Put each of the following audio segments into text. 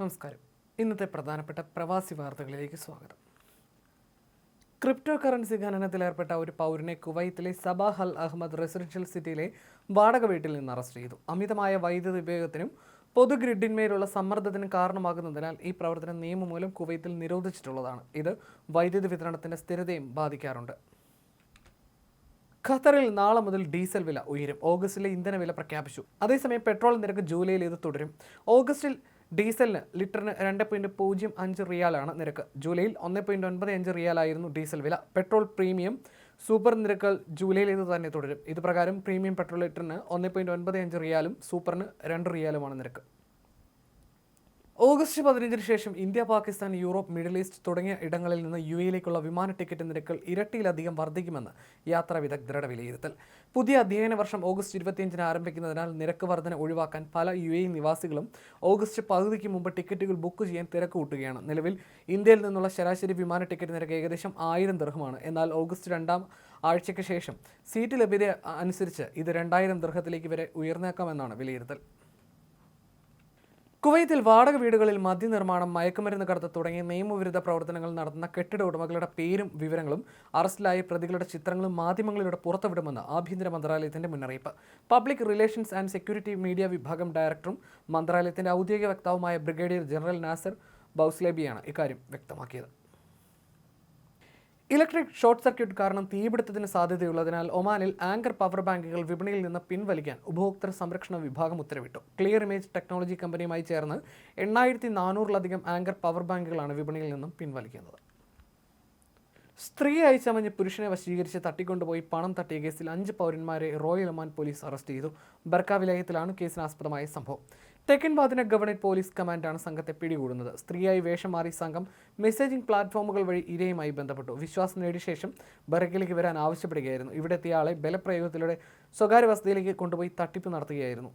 നമസ്കാരം. ഇന്നത്തെ പ്രധാനപ്പെട്ട പ്രവാസി വാർത്തകളിലേക്ക് സ്വാഗതം. ക്രിപ്റ്റോ കറൻസി ഖനനത്തിൽ ഏർപ്പെട്ട ഒരു പൗരനെ കുവൈത്തിലെ സബാഹ് അൽ അഹമ്മദ് റെസിഡൻഷ്യൽ സിറ്റിയിലെ വാടക വീട്ടിൽ നിന്ന് അറസ്റ്റ് ചെയ്തു. അമിതമായ വൈദ്യുതി ഉപയോഗത്തിനും പൊതു ഗ്രിഡിന്മേലുള്ള സമ്മർദ്ദത്തിനും കാരണമാകുന്നതിനാൽ ഈ പ്രവർത്തനം നിയമമൂലം കുവൈത്തിൽ നിരോധിച്ചിട്ടുള്ളതാണ്. ഇത് വൈദ്യുതി വിതരണത്തിന്റെ സ്ഥിരതയും ബാധിക്കാറുണ്ട്. ഖത്തറിൽ നാളെ മുതൽ ഡീസൽ വില ഉയരും. ഓഗസ്റ്റിലെ ഇന്ധനവില പ്രഖ്യാപിച്ചു. അതേസമയം പെട്രോൾ നിരക്ക് ജൂലൈയിൽ ഇത് തുടരും. ഓഗസ്റ്റിൽ ഡീസലിന് ലിറ്ററിന് രണ്ട് പോയിന്റ് പൂജ്യം അഞ്ച് റിയാലാണ് നിരക്ക്. ജൂലൈയിൽ ഒന്ന് പോയിന്റ് ഒൻപത് അഞ്ച് റിയാലായിരുന്നു ഡീസൽ വില. പെട്രോൾ പ്രീമിയം സൂപ്പർ നിരക്കുകൾ ജൂലൈയിൽ ഇത് തന്നെ തുടരും. ഇത് പ്രകാരം പ്രീമിയം പെട്രോൾ ലിറ്ററിന് ഒന്ന് പോയിന്റ് ഒൻപത് അഞ്ച് റിയാലും സൂപ്പറിന് രണ്ട് റിയാലുമാണ് നിരക്ക്. ഓഗസ്റ്റ് പതിനഞ്ചിന് ശേഷം India Pakistan Europe Middle East തുടങ്ങിയ ഇടങ്ങളിൽ നിന്ന് യു എയിലേക്കുള്ള വിമാന ടിക്കറ്റ് നിരക്കുകൾ ഇരട്ടിയിലധികം വർദ്ധിക്കുമെന്ന് യാത്രാ വിദഗ്ധരുടെ വിലയിരുത്തൽ. പുതിയ അധ്യയന വർഷം ഓഗസ്റ്റ് ഇരുപത്തിയഞ്ചിന് ആരംഭിക്കുന്നതിനാൽ നിരക്ക് വർധന ഒഴിവാക്കാൻ പല യു എ നിവാസികളും ഓഗസ്റ്റ് പകുതിക്ക് മുമ്പ് ടിക്കറ്റുകൾ ബുക്ക് ചെയ്യാൻ തിരക്ക് കൂട്ടുകയാണ്. നിലവിൽ ഇന്ത്യയിൽ നിന്നുള്ള ശരാശരി വിമാന ടിക്കറ്റ് നിരക്ക് ഏകദേശം ആയിരം ദൃഹമാണ് എന്നാൽ ഓഗസ്റ്റ് രണ്ടാം ആഴ്ചയ്ക്ക് ശേഷം സീറ്റ് ലഭ്യത അനുസരിച്ച് ഇത് രണ്ടായിരം ദൃഹത്തിലേക്ക് വരെ ഉയർന്നേക്കാമെന്നാണ് വിലയിരുത്തൽ. കുവൈത്തിൽ വാടക വീടുകളിൽ മദ്യനിർമ്മാണം മയക്കുമരുന്ന് കടത്ത് തുടങ്ങിയ നിയമവിരുദ്ധ പ്രവർത്തനങ്ങൾ നടത്തുന്ന കെട്ടിട ഉടമകളുടെ പേരും വിവരങ്ങളും അറസ്റ്റിലായ പ്രതികളുടെ ചിത്രങ്ങളും മാധ്യമങ്ങളിലൂടെ പുറത്തുവിടുമെന്ന് ആഭ്യന്തര മന്ത്രാലയത്തിന്റെ മുന്നറിയിപ്പ്. Public relations and security media വിഭാഗം ഡയറക്ടറും മന്ത്രാലയത്തിന്റെ ഔദ്യോഗിക വക്താവുമായ ബ്രിഗേഡിയർ ജനറൽ നാസർ ബൗസ്ലേബിയാണ് ഇക്കാര്യം വ്യക്തമാക്കിയത്. ഇലക്ട്രിക് ഷോർട്ട് സർക്യൂട്ട് കാരണം തീപിടുത്തത്തിന് സാധ്യതയുള്ളതിനാൽ ഒമാനിൽ ആങ്കർ പവർ ബാങ്കുകൾ വിപണിയിൽ നിന്ന് പിൻവലിക്കാൻ ഉപഭോക്തൃ സംരക്ഷണ വിഭാഗം ഉത്തരവിട്ടു. ക്ലിയർ ഇമേജ് ടെക്നോളജി കമ്പനിയുമായി ചേർന്ന് എണ്ണായിരത്തി നാനൂറിലധികം ആങ്കർ പവർ ബാങ്കുകളാണ് വിപണിയിൽ നിന്നും പിൻവലിക്കുന്നത്. സ്ത്രീയെ അയച്ചമഞ്ഞ് പുരുഷനെ വശീകരിച്ച് തട്ടിക്കൊണ്ടുപോയി പണം തട്ടിയ കേസിൽ അഞ്ച് പൗരന്മാരെ റോയൽ ഒമാൻ പോലീസ് അറസ്റ്റ് ചെയ്തു. ബർക്ക വിലയത്തിലാണ് കേസിനാസ്പദമായ സംഭവം. തെക്കൻ വാതിന ഗവണേറ്റ് പോലീസ് കമാൻഡാണ് സംഘത്തെ പിടികൂടുന്നത്. സ്ത്രീയായി വേഷം മാറി സംഘം മെസ്സേജിംഗ് പ്ലാറ്റ്ഫോമുകൾ വഴി ഇരയുമായി ബന്ധപ്പെട്ടു. വിശ്വാസം നേടിയ ശേഷം ബറക്കിലേക്ക് വരാൻ ആവശ്യപ്പെടുകയായിരുന്നു. ഇവിടെ എത്തിയ ആളെ ബലപ്രയോഗത്തിലൂടെ സ്വകാര്യ വസതിയിലേക്ക് കൊണ്ടുപോയി തട്ടിപ്പ് നടത്തുകയായിരുന്നു.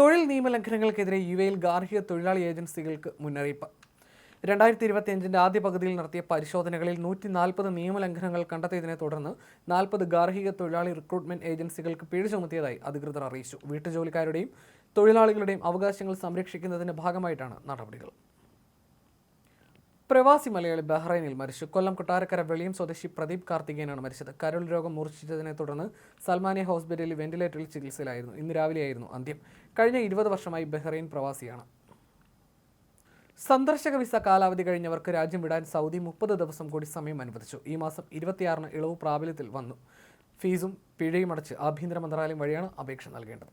തൊഴിൽ നിയമലംഘനങ്ങൾക്കെതിരെ യു എയിൽ ഗാർഹിക തൊഴിലാളി ഏജൻസികൾക്ക് മുന്നറിയിപ്പ്. രണ്ടായിരത്തി ഇരുപത്തിയഞ്ചിന്റെ ആദ്യ പകുതിയിൽ നടത്തിയ പരിശോധനകളിൽ നൂറ്റി നാൽപ്പത് നിയമലംഘനങ്ങൾ കണ്ടെത്തിയതിനെ തുടർന്ന് നാൽപ്പത് ഗാർഹിക തൊഴിലാളി റിക്രൂട്ട്മെന്റ് ഏജൻസികൾക്ക് പിഴ ചുമത്തിയതായി അധികൃതർ അറിയിച്ചു. വീട്ടുജോലിക്കാരുടെയും തൊഴിലാളികളുടെയും അവകാശങ്ങൾ സംരക്ഷിക്കുന്നതിന്റെ ഭാഗമായിട്ടാണ് നടപടികൾ. പ്രവാസി മലയാളി ബഹ്റൈനിൽ മരിച്ചു. കൊല്ലം കൊട്ടാരക്കര വെളിയം സ്വദേശി പ്രദീപ് കാർത്തികേനാണ് മരിച്ചത്. കരൾ രോഗം മൂർച്ഛിച്ചതിനെ തുടർന്ന് സൽമാനി ഹോസ്പിറ്റലിൽ വെന്റിലേറ്ററിൽ ചികിത്സയിലായിരുന്നു. ഇന്ന് രാവിലെയായിരുന്നു അന്ത്യം. കഴിഞ്ഞ ഇരുപത് വർഷമായി ബഹ്റൈൻ പ്രവാസിയാണ്. സന്ദർശക വിസ കാലാവധി കഴിഞ്ഞവർക്ക് രാജ്യം വിടാൻ സൗദി മുപ്പത് ദിവസം കൂടി സമയം അനുവദിച്ചു. ഈ മാസം ഇരുപത്തിയാറിന് ഇളവ് പ്രാബല്യത്തിൽ വന്നു. ഫീസും പിഴയും അടച്ച് ആഭ്യന്തര മന്ത്രാലയം വഴിയാണ് അപേക്ഷ നൽകേണ്ടത്.